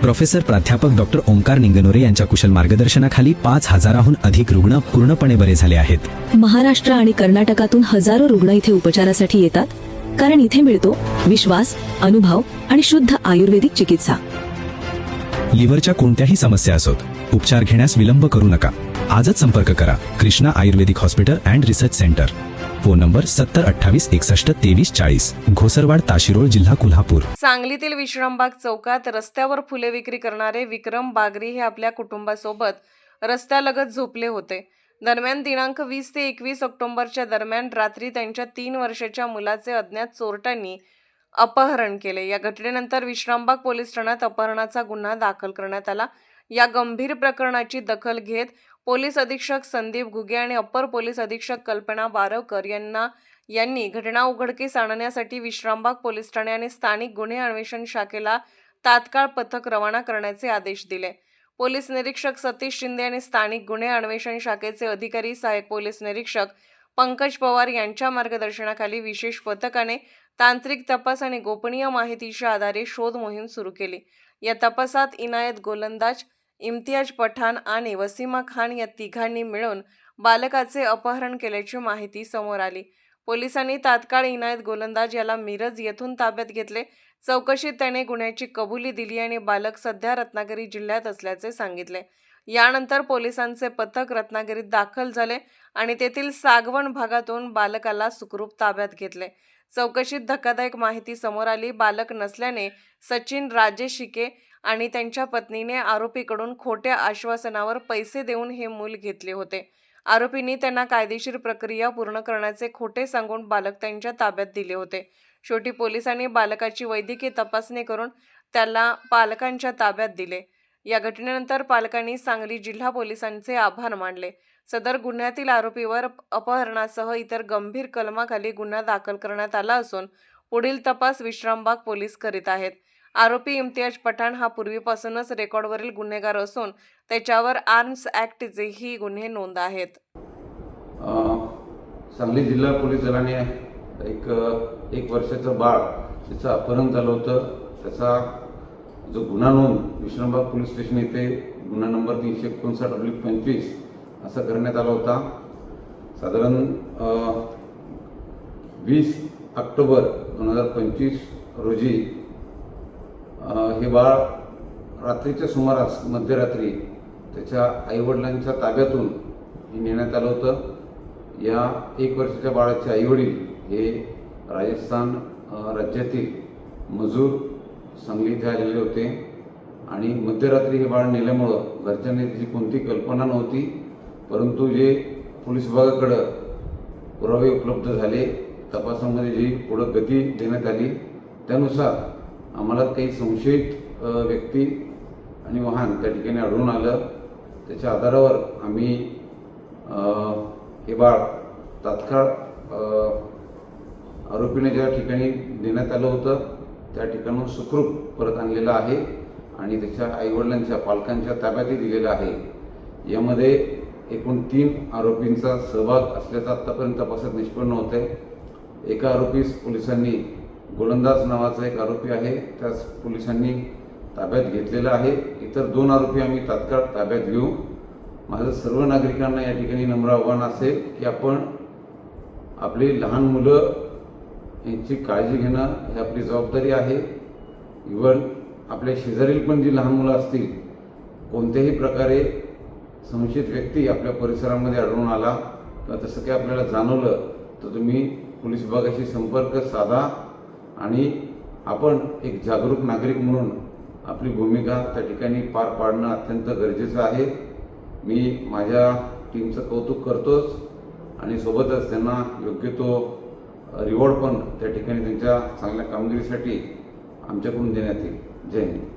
Professor प्राध्यापक doctor Omkar Ningnore यांच्या कुशल मार्गदर्शनाखाली पाच हजाराहून अधिक रुग्ण पूर्णपणे बरे झाले आहेत. महाराष्ट्र आणि कर्नाटकातून हजारो रुग्ण इथे उपचारासाठी येतात. कारण इथे मिळतो विश्वास अनुभव आणि शुद्ध आयुर्वेदिक चिकित्सा. लिव्हरच्या कोणत्याही समस्या असोत उपचार घेण्यास विलंब करू नका. आजच संपर्क करा. Krishna ayurvedic hospital and research centre. Phone number सत्तर अठ्ठावीस एकसष्ट तेवीस चाळीस. घोसरवाड ताशिरोळ जिल्हा कोल्हापूर. सांगलीतील विश्रामबाग चौकात रस्त्यावर फुले विक्री करणारे विक्रम बागरी हे आपल्या कुटुंबासोबत रस्त्यालगत झोपले होते. दरम्यान दिनांक वीस ते एकवीस ऑक्टोबरच्या दरम्यान रात्री त्यांच्या तीन वर्षाच्या मुलाचे अज्ञात चोरट्यांनी अपहरण केले. या घटनेनंतर विश्रामबाग पोलीस ठाण्यात अपहरणाचा गुन्हा दाखल करण्यात आला. या गंभीर प्रकरणाची दखल घेत पोलीस अधीक्षक संदीप घुगे आणि अप्पर पोलीस अधीक्षक कल्पना बारवकर यांना यांनी घटना उघडकीस आणण्यासाठी विश्रामबाग पोलीस ठाणे आणि स्थानिक गुन्हे अन्वेषण शाखेला तात्काळ पथक रवाना करण्याचे आदेश दिले. पोलीस निरीक्षक सतीश शिंदे आणि स्थानिक गुन्हे अन्वेषण शाखेचे अधिकारी सहाय्यक पोलीस निरीक्षक पंकज पवार यांच्या मार्गदर्शनाखाली विशेष पथकाने तांत्रिक तपास आणि गोपनीय माहितीच्या आधारे शोध मोहीम सुरू केली. या तपासात इनायत गोलंदाज इम्तियाज पठाण आणि वसीमा खान या तिघांनी मिळून बालकाचे अपहरण केल्याची माहिती समोर आली. पोलिसांनी तात्काळ इनायत गोलंदाज याला मिरज येथून ताब्यात घेतले. चौकशीत त्याने गुन्ह्याची कबुली दिली आणि बालक सध्या रत्नागिरी जिल्ह्यात असल्याचे सांगितले. यानंतर पोलिसांचे पथक रत्नागिरीत दाखल झाले आणि तेथील सागवण भागातून बालकाला सुखरूप ताब्यात घेतले. चौकशीत धक्कादायक माहिती समोर आली. बालक नसल्याने सचिन राजे शिके आणि त्यांच्या पत्नीने आरोपीकडून खोट्या आश्वासनावर पैसे देऊन हे मूल घेतले होते. आरोपींनी त्यांना कायदेशीर प्रक्रिया पूर्ण करण्याचे खोटे सांगून बालक त्यांच्या ताब्यात दिले होते. शेवटी पोलिसांनी बालकाची वैद्यकीय तपासणी करून त्याला पालकांच्या ताब्यात दिले. या घटनेनंतर पालकांनी सांगली जिल्हा पोलिसांचे आभार मानले. सदर गुन्ह्यातील आरोपीवर अपहरणासह इतर गंभीर कलमाखाली गुन्हा दाखल करण्यात आला असून पुढील तपास विश्रामबाग पोलीस करीत आहेत. आरोपी इम्तियाज पठाण हा पूर्वीपासूनच रेकॉर्डवरील गुन्हेगार असून त्याच्यावर आर्म्स ॲक्टचेही गुन्हे नोंद आहेत. सांगली जिल्हा पोलीस दलाने एक एक वर्षाचं बाळ त्याचं अपहरण झालं होतं. त्याचा जो गुन्हा नोंद विश्रामबाग पोलीस स्टेशन येथे गुन्हा नंबर तीनशे एकोणसाठ अब्लिक पंचवीस असा करण्यात आला होता. साधारण वीस ऑक्टोबर दोन हजार पंचवीस रोजी हे बाळ रात्रीच्या सुमारास मध्यरात्री त्याच्या आईवडिलांच्या ताब्यातून हे नेण्यात आलं होतं. या एक वर्षाच्या बाळाचे आईवडील हे राजस्थान राज्यातील मजूर सांगली इथे आलेले होते. आणि मध्यरात्री हे बाळ नेल्यामुळं घरच्यांनी त्याची कोणती कल्पना नव्हती परंतु जे पोलीस विभागाकडं पुरावे उपलब्ध झाले तपासामध्ये जी पुढं गती देण्यात आली त्यानुसार आम्हाला काही संशयित व्यक्ती आणि वाहन त्या ठिकाणी आढळून आलं. त्याच्या आधारावर आम्ही हे बाळ तात्काळ आरोपीने ज्या ठिकाणी देण्यात आलं होतं त्या ठिकाणून सुखरूप परत आणलेलं आहे आणि त्याच्या आईवडिलांच्या पालकांच्या ताब्यातही दिलेलं आहे. यामध्ये एकूण तीन आरोपींचा सहभाग असल्याचा आत्तापर्यंत तपासात निष्पन्न होत आहे एका आरोपीस पोलिसांनी गोलंदाज नावाचा एक आरोपी आहे. त्यास पोलिसांनी ताब्यात घेतलेला आहे. इतर दोन आरोपी आम्ही तात्काळ ताब्यात घेऊ. माझं सर्व नागरिकांना या ठिकाणी नम्र आव्हान असेल की आपण आपली लहान मुलं यांची काळजी घेणं ही आपली जबाबदारी आहे. इवन आपल्या शेजारील पण जी लहान मुलं असतील कोणत्याही प्रकारे संशयित व्यक्ती आपल्या परिसरामध्ये आढळून आला किंवा तसं काही आपल्याला जाणवलं तर तुम्ही पोलीस विभागाशी संपर्क साधा. आणि आपण एक जागरूक नागरिक म्हणून आपली भूमिका त्या ठिकाणी पार पाडणं अत्यंत गरजेचं आहे. मी माझ्या टीमचं कौतुक करतोच आणि सोबतच त्यांना योग्य तो रिवॉर्ड पण त्या ठिकाणी त्यांच्या चांगल्या कामगिरीसाठी आमच्याकडून देण्यात येईल. जय हिंद.